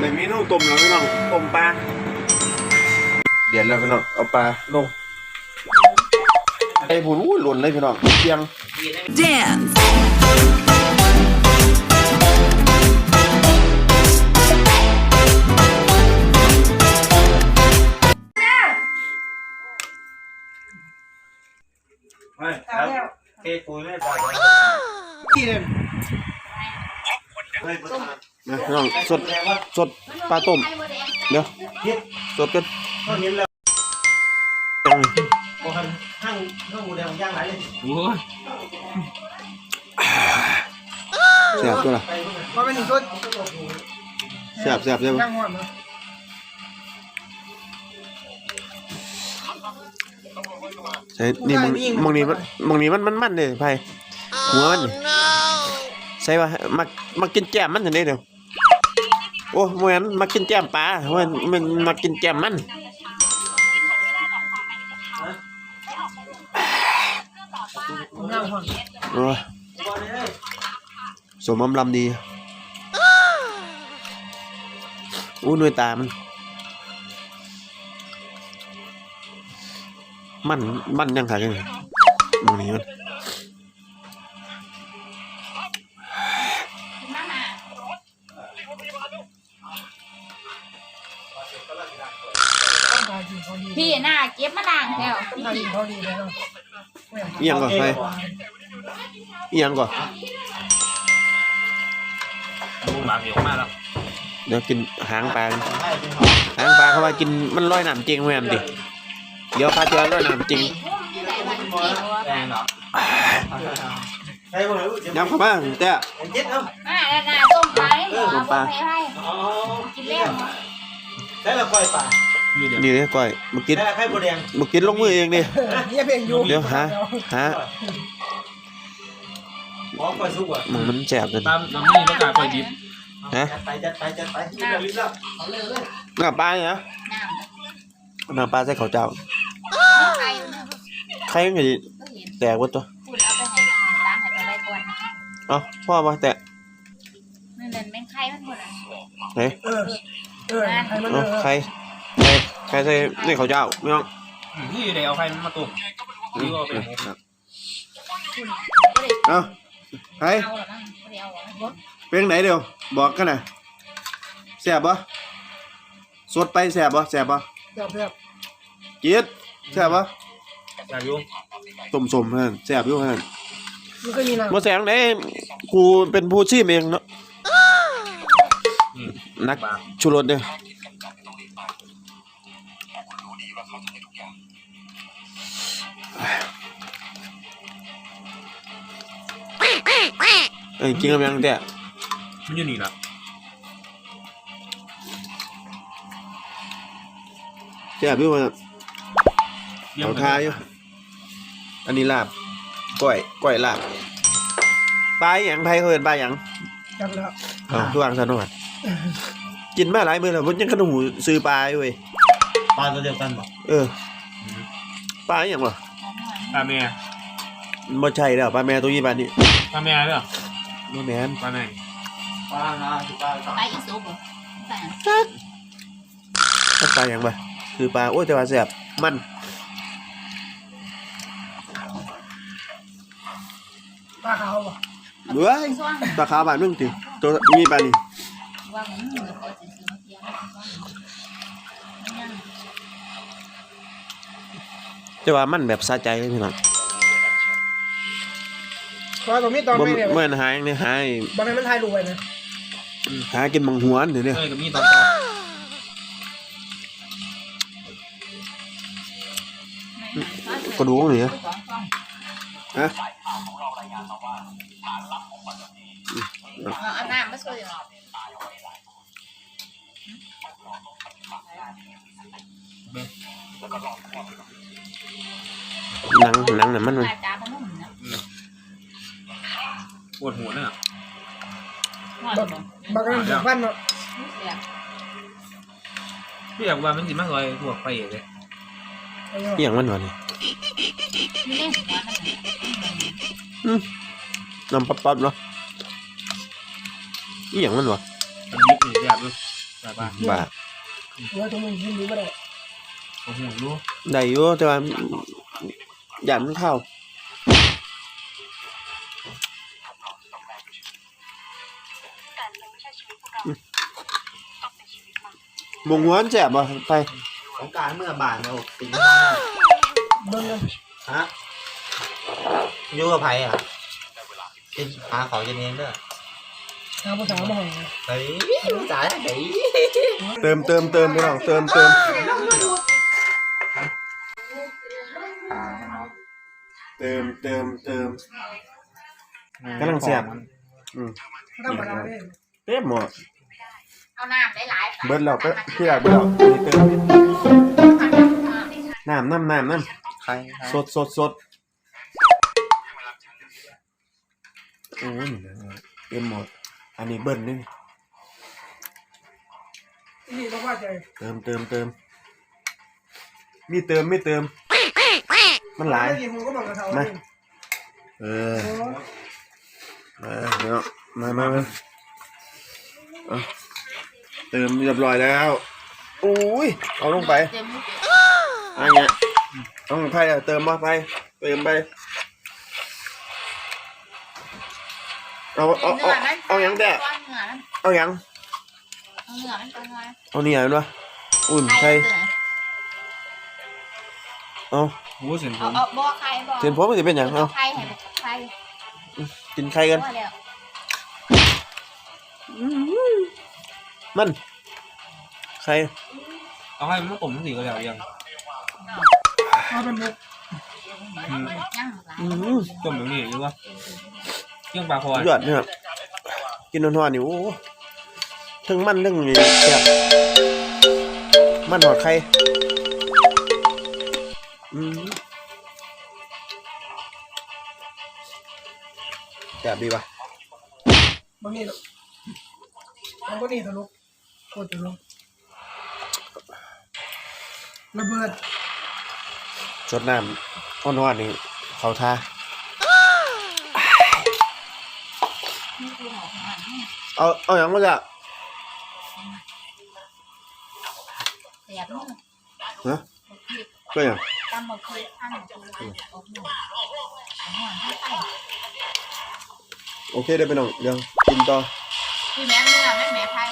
ในเมนูต้มแล้วพี่น้องต้มปลาเดือดแล้วพี่น้องเอาปลาลงไอ้ผุนอู้หล่นเลยพี่น้องเพียง Dance. เทปุ๋ยไม่ปล่อยที่เด่นนะพี่น้องสดสดปลาต้ม เดี๋ยวสดกันก็เห็นแล้วจังโอ้ยห้างห้างหมูแดงย่างไหนเลยโอ้ยแซ่บตัวละมาเป็นหนึ่งชุดแซ่บแซ่บแซ่บ ใช่นี่มองมองนี้มันมองนี้มันมันมันเลยไพ่หัวมันนี่ใช่ป่ะมามากินแก้มมันเห็นได้เดี๋ยวโอ้เหมือนมากินแก้มปลามันมันมากินแก้มมันนั่งหัวโอ้ยสมอำลำดีอู้หน่วยตามัน มันมันยังขายยังไงมองนี้มันพี่น่าเก็บมาด่างแล้วทำดีเขาดีเลยเนาะเอียงก่อนไปเอียงก่อนลุงหลังเดี๋ยวมาแล้วเดี๋ยวกินหางปลาหางปลาเขาว่ากินมันลอยน้ำจริงแม่มดิ เดี๋ยวพาเจอลอยน้ำจริงแรงเหรอใช่ป่ะลูกย้ำเข้ามาแต่เจ็ดเอ้ามาแล้วนะต้มปลาให้หมูต้มปลาให้ให้กินแล้วใช่ละก้อยป่านี่เลยก้อยมากินใช่ละไข่หมูแดงมากินลงมือเองดินี่เพลงยูเดี๋ยวหาหาหมอก้อยสุกอะมันแสบเลยตามน้ำนี่ประกาศปล่อยดิบจัดไปจัดไปจัดไปรีบแล้าเลยเลยน้ำปลาเนี่ยนะน้ำปลาใส่ข้าวเจ้า ใครมันจะก็เห็นแตกวะตัว คุณเอาไปให้ตาให้ไปไว้ก่อนนะเอ้าพ่อมาแตะนั่นนั่นแม่งไข่มันหมดอะไหนเออ เออให้มันเอเอ้าอใครใครใครใส่นี่ข้าวเจ้าไม่ต้องนี่เดี๋ยวเอาใครมาตุ่มนี่ก็เป็นเอ้าใครเอาหรอมั้งไม่ได้เอาหรอรถเป็นไหนเดี๋ยวบอกกันนะแสบปะสดไปแสบปะแสบปะแบบแบบจี๊ดแสบปะ อยากยุ่งต้มสมฮะแสบอยู่ฮะมันก็มีนะมาแสงไหนกูเป็นผู้ชิมเองเนาะนักบางชูรสเนี่ยเอ้ยกินกับยังแต่มันอยู่นี่ละแสบอยู่ฮะเยี่ยมเอาทาอยู่ อันนี้ลาบก้อยก้อยลาบปลาอหย่างไทยเขาเห็นปลาอหย่างจับแล้วอ้าวทุกอย่างสนุกอะกินมาหลายมื้อแล้วผมยังขนมหูซื้อปลาอยู่เว้ยปลาตัวเดียวกันบอกเออปลาอหย่างวะปลาแม่บ่ใช่แล้วปลาแม่ตัวนี้ปลานี้ปลาแม่เด้อบ่แม่นปลาไหนปลานาปลาไปอีสุกเหรอใส่มันปลาหยังปะคือปลาโอ้ยแต่ว่าแซ่บมัน เว้ยซ่วงปลาขาวบาทนึงติตัวมีปลานี่ว่าผมเหมือนเขาจะซื้อมาเทียมซ่วงแต่ว่ามันแบบสะใจเลยพี่น้องเพราะตรงนี้ตอนบ่ไม่เนี่ยเมื่อนหายนี่หายบางทีมันทายรวยนะหากินบังหวนเดี๋ยวนี้เอ้ยกับมีตอนต่อกระดูกนี่ฮะฮะ เอาน้ำมาช่วยหนังหนังน่ะมันมันปลาจ้าพนุ่มนะปวดหัวเนี่ยหอดบางบ่บางทีถึงพันเนาะเสียบพี่อยากว่ามันสิมากเลยพวกไปเลยไอ้เนาะเอียงมันวะนี่นนอนเลยน้ำปั๊บปั๊บเนาะ เอียงมันวะมันยึดหนีแบบด้วยแบบว่าบ้าหัวตัวมึงกินดูก็ได้โอ้โหรู้ได้อยู่แต่ว่าหยาดมันเข้าบงหัวมันแสบบ่ไปของการเมื่อบานเราตีเบิ่งกันฮะอยู่กับไผ่อะกินหาเขาจะเนียนด้วย หาภาษามาห้องเฮ้ยจ่ายเฮ้ยเติมเติมเติมไปหน่อยเติมเติมเติมเติมเติมกำลังแซ่บอืมธรรมดาเด้เต็มหมดเอาน้ำหลายๆเบิดแล้วเบิดที่อยากเบิดแล้วนี่เติมน้ำน้ำน้ำน้ใครำสดสดสดโอ้ยนี่นะเต็มหมด อันนี้เบิ้ลนี่นี่ต้องว่าใจเติมเติมเติมมีเติมไม่เติม มันหลายนี่ผมก็บอกกับเขามาเออโอ้มาเนาะมามามาเอาเติมเรียบร้อยแล้วโอ้ยเอาลงไปเต็มมืออะไรเงี้ยต้องไพ่เติมมาไป เติมไป เอาเอาเอาเอาหยังแต่เหงื่อมันเอาหยังเหงื่อมันเป็นไงเอาเนี่ยเห็นปะอุ่นใช่เอาโอ้โหเสียงผเอามเอาบ่อไข่บ่อเส้นผมมันจะเป็นหยังเอาไข่ให้ไข่กินไข่กันบ่แล้วมันไข่เอาให้มันผมทั้งสี่ก็แล้วยังมาเป็นมุกอืมยังหลายอืมต้มแบบนี้หรือว่า เรื่องปลาคอยยอดเนี่ยครับกินนอนๆนี่โอ้ทั้งมันทั้งนี่แซ่บมันหอดไข่อืมแซ่บดีป่ะบางนี่มันก็นี่ทะลุโคตรทะลุระเบิดชดน้ำอ่อนๆนี่เขาท่า เอาเอาอย่างมาจ้ะเสียบมือฮะก็อย่างตำบักคืออันคืออบหมูหอมที่ไข่โอเคเดี๋ยวไปน้องเดี๋ยวกินต่อคือแม่เนื้อแม่แม่ไข่